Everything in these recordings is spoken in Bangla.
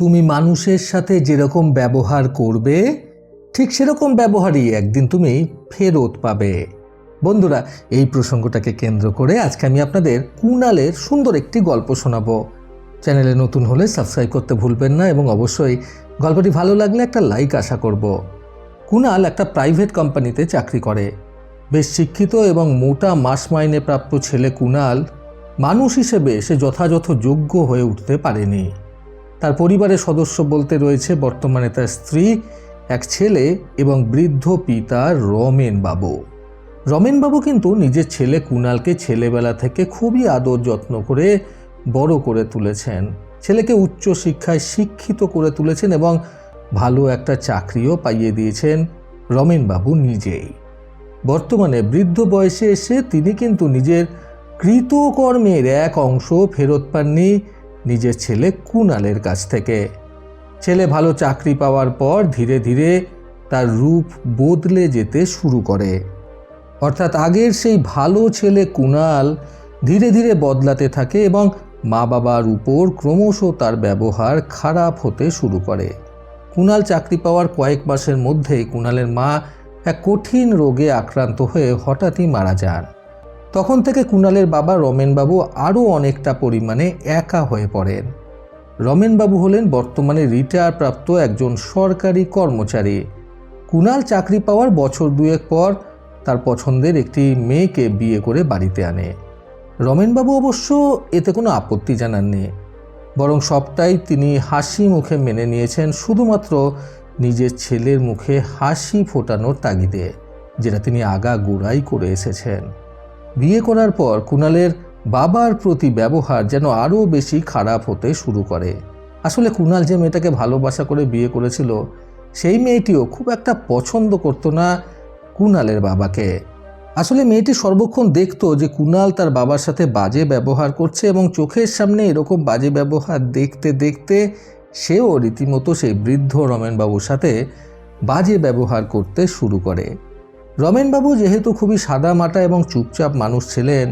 তুমি মানুষের সাথে যেরকম ব্যবহার করবে, ঠিক সেরকম ব্যবহারই একদিন তুমি ফেরত পাবে। বন্ধুরা, এই প্রসঙ্গটাকে কেন্দ্র করে আজকে আমি আপনাদের কুণালের সুন্দর একটি গল্প শোনাবো। চ্যানেলে নতুন হলে সাবস্ক্রাইব করতে ভুলবেন না এবং অবশ্যই গল্পটি ভালো লাগলে একটা লাইক আশা করব। কুণাল একটা প্রাইভেট কোম্পানিতে চাকরি করে। বেশ শিক্ষিত এবং মোটা মাস মাইনে প্রাপ্ত ছেলে কুণাল মানুষ হিসেবে সে যথাযথ যোগ্য হয়ে উঠতে পারেনি। তার পরিবারের সদস্য বলতে রয়েছে, বর্তমানে তার স্ত্রী, এক ছেলে এবং বৃদ্ধ পিতা রমেন বাবু। রমেন বাবু কিন্তু নিজের ছেলে কুণালকে ছেলেবেলা থেকে খুবই আদর যত্ন করে বড় করে তুলেছেন। ছেলেকে উচ্চ শিক্ষায় শিক্ষিত করে তুলেছেন এবং ভালো একটা চাকরিও পাইয়ে দিয়েছেন রমেন বাবু নিজেই। বর্তমানে বৃদ্ধ বয়সে এসে তিনি কিন্তু নিজের কৃতকর্মের এক অংশ ফেরত পাননি। নিজের ছেলে কুণালের কাছ থেকে। ছেলে ভালো চাকরি পাওয়ার পর ধীরে ধীরে তার রূপ বদলে যেতে শুরু করে। অর্থাৎ আগের সেই ভালো ছেলে কুণাল ধীরে ধীরে বদলাতে থাকে এবং মা বাবার উপর ক্রমশ তার ব্যবহার খারাপ হতে শুরু করে। কুণাল চাকরি পাওয়ার কয়েক মাসের মধ্যেই কুনালের মা এক কঠিন রোগে আক্রান্ত হয়ে হঠাৎই মারা যান। তখন থেকে কুণালের বাবা রমেনবাবু আরও অনেকটা পরিমাণে একা হয়ে পড়েন। রমেনবাবু হলেন বর্তমানে রিটায়ার প্রাপ্ত একজন সরকারি কর্মচারী। কুণাল চাকরি পাওয়ার বছর দুয়েক পর তার পছন্দের একটি মেয়েকে বিয়ে করে বাড়িতে আনে। রমেনবাবু অবশ্য এতে কোনো আপত্তি জানাননি। বরং সবটাই তিনি হাসি মুখে মেনে নিয়েছেন শুধুমাত্র নিজের ছেলের মুখে হাসি ফোটানোর তাগিদে, যেটা তিনি আগা গোড়াই করে এসেছেন। বিয়ে করার পর কুণালের বাবার প্রতি ব্যবহার যেন আরও বেশি খারাপ হতে শুরু করে। আসলে কুণাল যে মেয়েটাকে ভালোবাসা করে বিয়ে করেছিল, সেই মেয়েটিও খুব একটা পছন্দ করতো না কুণালের বাবাকে। আসলে মেয়েটি সর্বক্ষণ দেখতো যে কুণাল তার বাবার সাথে বাজে ব্যবহার করছে এবং চোখের সামনে এরকম বাজে ব্যবহার দেখতে দেখতে সেও রীতিমতো সেই বৃদ্ধ রমেনবাবুর সাথে বাজে ব্যবহার করতে শুরু করে। রমেনবাবু যেহেতু খুবই সাদামাটা এবং চুপচাপ মানুষ ছিলেন,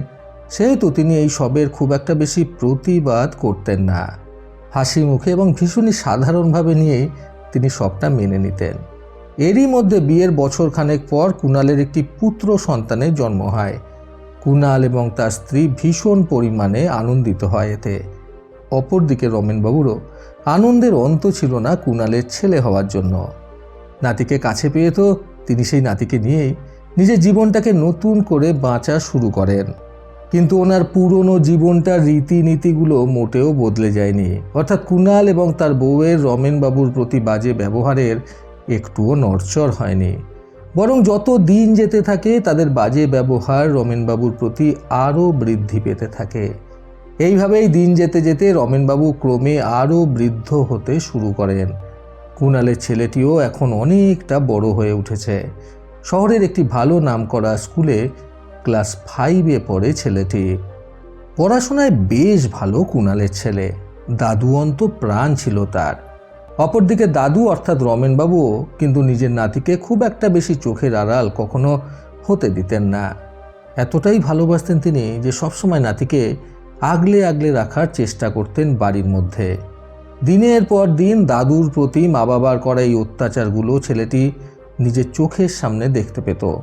সেহেতু তিনি এই সবের খুব একটা বেশি প্রতিবাদ করতেন না। হাসি মুখে এবং ভীষণই সাধারণভাবে নিয়েই তিনি সবটা মেনে নিতেন। এরই মধ্যে বিয়ের বছর খানেক পর কুণালের একটি পুত্র সন্তানের জন্ম হয়। কুণাল এবং তার স্ত্রী ভীষণ পরিমাণে আনন্দিত হয় এতে। অপরদিকে রমেনবাবুরও আনন্দের অন্ত ছিল না কুণালের ছেলে হওয়ার জন্য। নাতিকে কাছে পেয়ে তো তিনি সেই নাতিকে নিয়েই নিজের জীবনটাকে নতুন করে বাঁচা শুরু করেন। কিন্তু ওনার পুরনো জীবনটার রীতিনীতিগুলো মোটেও বদলে যায়নি। অর্থাৎ কুণাল এবং তার বউয়ের রমেনবাবুর প্রতি বাজে ব্যবহারের একটুও নড়চড় হয়নি। বরং যত দিন যেতে থাকে, তাদের বাজে ব্যবহার রমেনবাবুর প্রতি আরও বৃদ্ধি পেতে থাকে। এইভাবেই দিন যেতে যেতে রমেনবাবু ক্রমে আরও বৃদ্ধ হতে শুরু করেন। কুণালের ছেলেটিও এখন অনেকটা বড় হয়ে উঠেছে। শহরের একটি ভালো নামকরা স্কুলে ক্লাস ফাইভে পড়ে ছেলেটি। পড়াশোনায় বেশ ভালো কুণালের ছেলে। দাদু অন্ত প্রাণ ছিল তার। অপরদিকে দাদু অর্থাৎ রমেনবাবুও কিন্তু নিজের নাতিকে খুব একটা বেশি চোখের আড়াল কখনো হতে দিতেন না। এতটাই ভালোবাসতেন তিনি যে সবসময় নাতিকে আগলে আগলে রাখার চেষ্টা করতেন বাড়ির মধ্যে। দিনের পর দিন দাদুর প্রতি মা বাবার করা এই অত্যাচারগুলো ছেলেটি নিজের চোখের সামনে দেখতে পেত।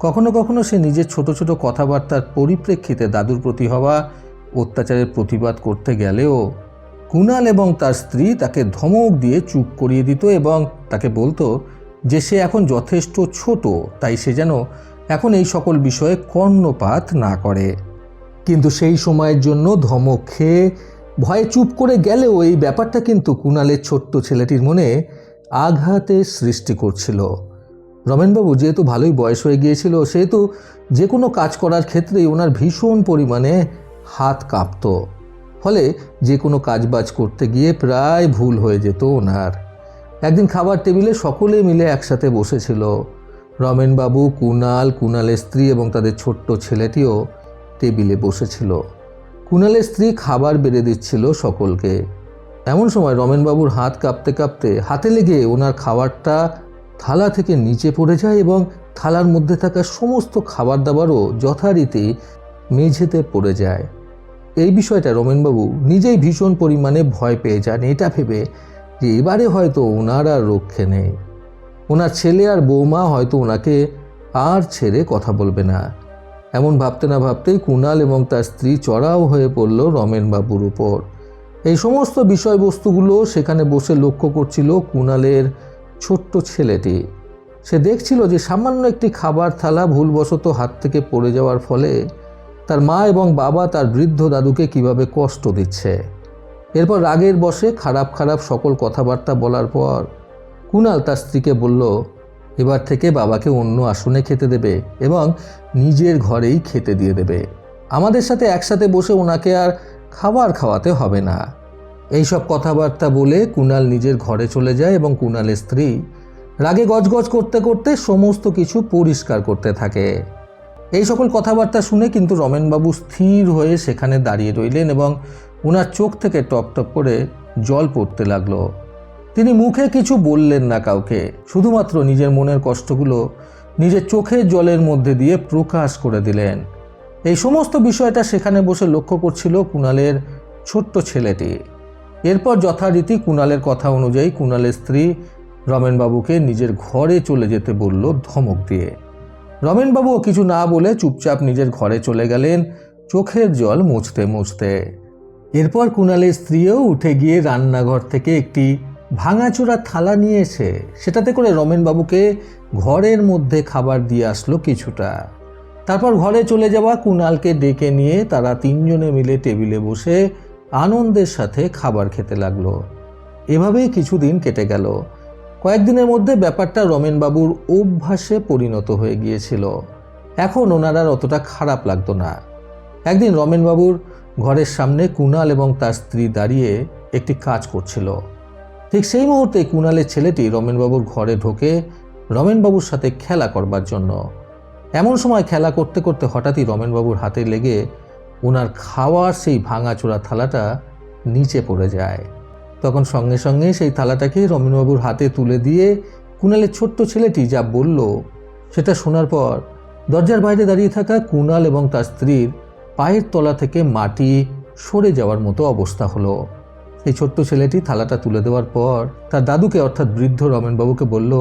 কখনো কখনো সে নিজের ছোট ছোট কথাবার্তার পরিপ্রেক্ষিতে দাদুর প্রতি হওয়া অত্যাচারের প্রতিবাদ করতে গেলেও কুণাল এবং তার স্ত্রী তাকে ধমক দিয়ে চুপ করিয়ে দিত এবং তাকে বলতো যে সে এখন যথেষ্ট ছোট, তাই সে যেন এখন এই সকল বিষয়ে কর্ণপাত না করে। কিন্তু সেই সময়ের জন্য ধমক খেয়ে ভয়ে চুপ করে গেলেও এই ব্যাপারটা কিন্তু কুণালের ছোট্ট ছেলেটির মনে আঘাতের সৃষ্টি করছিল। রমেনবাবু যেহেতু ভালোই বয়স হয়ে গিয়েছিল, সেহেতু যে কোনো কাজ করার ক্ষেত্রেই ওনার ভীষণ পরিমাণে হাত কাঁপত। ফলে যে কোনো কাজবাজ করতে গিয়ে প্রায় ভুল হয়ে যেত ওনার। একদিন খাবার টেবিলে সকলে মিলে একসাথে বসেছিল। রমেনবাবু, কুণাল, কুণালের স্ত্রী এবং তাদের ছোট্ট ছেলেটিও টেবিলে বসেছিল। কুণালের স্ত্রী খাবার বেড়ে দিচ্ছিল সকলকে। এমন সময় রমেনবাবুর হাত কাঁপতে কাঁপতে হাতে লেগে ওনার খাবারটা থালা থেকে নিচে পড়ে যায় এবং থালার মধ্যে থাকা সমস্ত খাবার দাবারও যথারীতি মেঝেতে পড়ে যায়। এই বিষয়টা রমেনবাবু নিজেই ভীষণ পরিমাণে ভয় পেয়ে যান। এটা ভেবে যে এবারে হয়তো ওনার আর রক্ষে নেই। ওনার ছেলে আর বৌমা হয়তো ওনাকে আর ছেড়ে কথা বলবে না। এমন ভাবতে না ভাবতেই কুণাল এবং তার স্ত্রী চড়াও হয়ে পড়ল রমেনবাবুর উপর। এই সমস্ত বিষয়বস্তুগুলো সেখানে বসে লক্ষ্য করছিল কুণালের ছোট্ট ছেলেটি। সে দেখছিল যে সামান্য একটি খাবার থালা ভুলবশত হাত থেকে পড়ে যাওয়ার ফলে তার মা এবং বাবা তার বৃদ্ধ দাদুকে কীভাবে কষ্ট দিচ্ছে। এরপর রাগের বসে খারাপ খারাপ সকল কথাবার্তা বলার পর কুণাল তার স্ত্রীকে বলল এবার থেকে বাবাকে অন্য আসনে খেতে দেবে এবং নিজের ঘরেই খেতে দিয়ে দেবে। আমাদের সাথে একসাথে বসে ওনাকে আর খাবার খাওয়াতে হবে না। এইসব কথাবার্তা বলে কুণাল নিজের ঘরে চলে যায় এবং কুণালের স্ত্রী রাগে গজগজ করতে করতে সমস্ত কিছু পরিষ্কার করতে থাকে। এই সকল কথাবার্তা শুনে কিন্তু রমেনবাবু স্থির হয়ে সেখানে দাঁড়িয়ে রইলেন এবং ওনার চোখ থেকে টপ টপ করে জল পড়তে লাগল। তিনি মুখে কিছু বললেন না কাউকে, শুধুমাত্র নিজের মনের কষ্টগুলো নিজের চোখের জলের মধ্যে দিয়ে প্রকাশ করে দিলেন। এই সমস্ত বিষয়টা সেখানে বসে লক্ষ্য করছিল কুণালের ছোট্ট ছেলেটি। এরপর যথারীতি কুণালের কথা অনুযায়ী কুণালের স্ত্রী রমেনবাবুকে নিজের ঘরে চলে যেতে বলল ধমক দিয়ে। রমেনবাবুও কিছু না বলে চুপচাপ নিজের ঘরে চলে গেলেন চোখের জল মুছতে মুছতে। এরপর কুণালের স্ত্রীও উঠে গিয়ে রান্নাঘর থেকে একটি ভাঙাচোরা থালা নিয়ে এসে সেটাতে করে রমেনবাবুকে ঘরের মধ্যে খাবার দিয়ে আসলো কিছুটা। তারপর ঘরে চলে যাওয়া কুণালকে ডেকে নিয়ে তারা তিনজনে মিলে টেবিলে বসে আনন্দের সাথে খাবার খেতে লাগল। এভাবেই কিছুদিন কেটে গেল। কয়েকদিনের মধ্যে ব্যাপারটা রমেনবাবুর অভ্যাসে পরিণত হয়ে গিয়েছিল। এখন ওনার অতটা খারাপ লাগতো না। একদিন রমেনবাবুর ঘরের সামনে কুণাল এবং তার স্ত্রী দাঁড়িয়ে একটি কাজ করছিল। ঠিক সেই মুহূর্তে কুণালের ছেলেটি রমেনবাবুর ঘরে ঢোকে রমেনবাবুর সাথে খেলা করবার জন্য। এমন সময় খেলা করতে করতে হঠাৎই রমেনবাবুর হাতে লেগে ওনার খাওয়ার সেই ভাঙাচোরা থালাটা নিচে পড়ে যায়। তখন সঙ্গে সঙ্গে সেই থালাটাকে রমেনবাবুর হাতে তুলে দিয়ে কুণালের ছোট্ট ছেলেটি যা বলল, সেটা শোনার পর দরজার বাইরে দাঁড়িয়ে থাকা কুণাল এবং তার স্ত্রীর পায়ের তলা থেকে মাটি সরে যাওয়ার মতো অবস্থা হলো। এই ছোট্ট ছেলেটি থালাটা তুলে দেওয়ার পর তার দাদুকে, অর্থাৎ বৃদ্ধ রমেনবাবুকে বলল,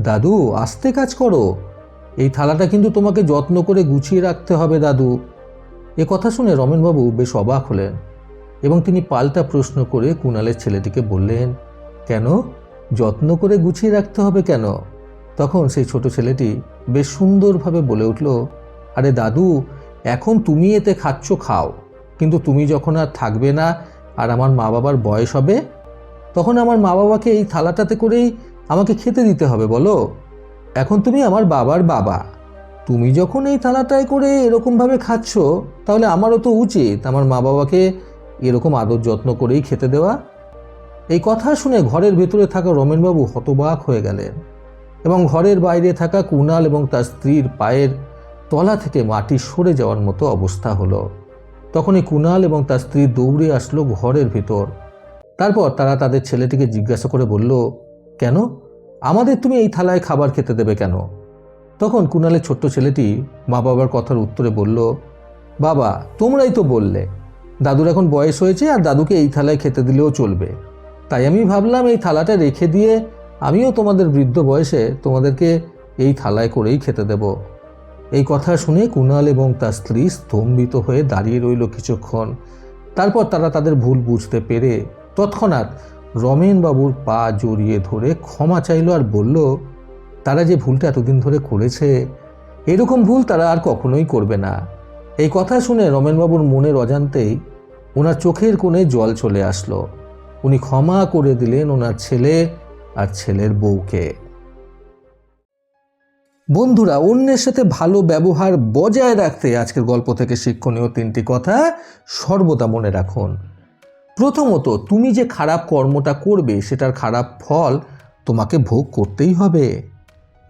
দাদু, আস্তে কাজ করো। এই থালাটা কিন্তু তোমাকে যত্ন করে গুছিয়ে রাখতে হবে, দাদু। এ কথা শুনে রমেনবাবু বেশ অবাক হলেন এবং তিনি পাল্টা প্রশ্ন করে কুণালের ছেলেটিকে বললেন, কেন? যত্ন করে গুছিয়ে রাখতে হবে কেন? তখন সেই ছোট ছেলেটি বেশ সুন্দরভাবে বলে উঠল, আরে দাদু, এখন তুমি এতে খাচ্ছ, খাও। কিন্তু তুমি যখন আর থাকবে না আর আমার মা বাবার বয়স হবে, তখন আমার মা বাবাকে এই থালাটাতে করেই আমাকে খেতে দিতে হবে, বলো। এখন তুমি আমার বাবার বাবা। তুমি যখন এই থালাটায় করে এরকমভাবে খাচ্ছ, তাহলে আমারও তো উচিত আমার মা বাবাকে এরকম আদর যত্ন করেই খেতে দেওয়া। এই কথা শুনে ঘরের ভেতরে থাকা রমেনবাবু হতবাক হয়ে গেলেন এবং ঘরের বাইরে থাকা কুণাল এবং তার স্ত্রীর পায়ের তলা থেকে মাটি সরে যাওয়ার মতো অবস্থা হলো। তখনই কুণাল এবং তার স্ত্রী দৌড়ে আসলো ঘরের ভিতর। তারপর তারা তাদের ছেলেটিকে জিজ্ঞাসা করে বলল, কেন? আমাদের তুমি এই থালায় খাবার খেতে দেবে কেন? তখন কুণালের ছোট্ট ছেলেটি মা বাবার কথার উত্তরে বলল, বাবা, তোমরাই তো বললে। দাদুর এখন বয়স হয়েছে আর দাদুকে এই থালায় খেতে দিলেও চলবে। তাই আমি ভাবলাম এই থালাটা রেখে দিয়ে আমিও তোমাদের বৃদ্ধ বয়সে তোমাদেরকে এই থালায় করেই খেতে দেব। এই কথা শুনে কুণাল এবং তার স্ত্রী স্তম্ভিত হয়ে দাঁড়িয়ে রইল কিছুক্ষণ। তারপর তারা তাদের ভুল বুঝতে পেরে তৎক্ষণাৎ রমেনবাবুর পা জড়িয়ে ধরে ক্ষমা চাইল আর বলল, তারা যে ভুলটা এতদিন ধরে করেছে, এরকম ভুল তারা আর কখনোই করবে না। এই কথা শুনে রমেনবাবুর মনের অজান্তেই ওনার চোখের কোণে জল চলে আসলো। উনি ক্ষমা করে দিলেন ওনার ছেলে আর ছেলের বউকে। বন্ধুরা, অন্যের সাথে ভালো ব্যবহার বজায় রাখতে আজকের গল্প থেকে শিক্ষণীয় তিনটি কথা সর্বদা মনে রাখুন। প্রথমত, তুমি যে খারাপ কর্মটা করবে, সেটার খারাপ ফল তোমাকে ভোগ করতেই হবে।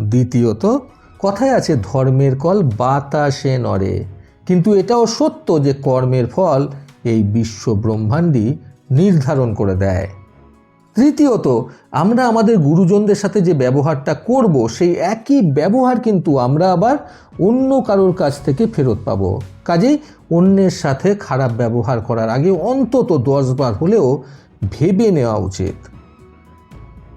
দ্বিতীয়ত, কথায় আছে, ধর্মের কল বাতাসে নড়ে। কিন্তু এটাও সত্য যে কর্মের ফল এই বিশ্ব ব্রহ্মাণ্ডই নির্ধারণ করে দেয়। তৃতীয়ত, আমরা আমাদের গুরুজনদের সাথে যে ব্যবহারটা করব, সেই একই ব্যবহার কিন্তু আমরা আবার অন্য কারোর কাছ থেকে ফেরত পাব। কাজেই অন্যের সাথে খারাপ ব্যবহার করার আগে অন্তত দশবার হলেও ভেবে নেওয়া উচিত।